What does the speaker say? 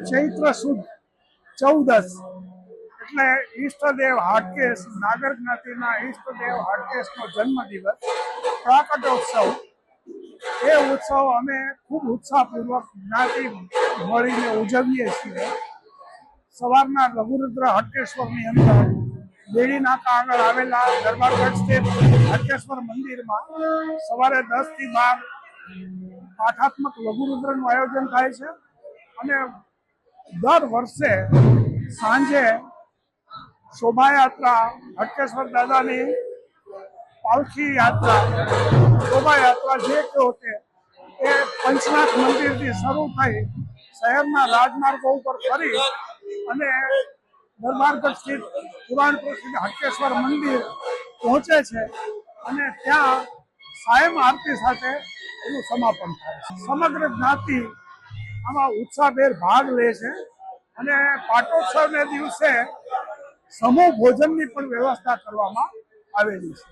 ચૈત્ર સુદ ચૌદસ. એટલે ઈષ્ટદેવ હાટકેશ, નાગર જ્ઞાતિના ઈષ્ટદેવ હાટકેશનો જન્મદિવસ, પ્રાકટોત્સવ. એ ઉત્સવ અમે ખૂબ ઉત્સાહપૂર્વક જ્ઞાતિ મળીને ઉજવીએ છીએ. સવારના લઘુરુદ્ર હટકેશ્વરની અંદર બેડી નાકા આગળ આવેલા દરબારગઢ સ્થિત હટકેશ્વર મંદિરમાં સવારે દસથી બાર પાઠાત્મક લઘુરુદ્રનું આયોજન થાય છે. અને દર વર્ષે સાંજે શોભાયાત્રા હટકેશ્વર દાદાની પાલખી યાત્રા, શોભાયાત્રા જે કહો તે, એ પંચનાથ મંદિરથી શરૂ થઈ શહેરના રાજમાર્ગો ઉપર ફરી અને દરબારગઢ સ્થિત પુરાણ પ્રસિદ્ધ હટકેશ્વર મંદિર પહોંચે છે અને ત્યાં સાયમ આરતી સાથે એનું સમાપન થાય સમગ્ર જ્ઞાતિ આમાં ઉત્સાહભેર ભાગ લે છે અને પાટોત્સવને દિવસે સમૂહ ભોજનની પણ વ્યવસ્થા કરવામાં આવેલી છે.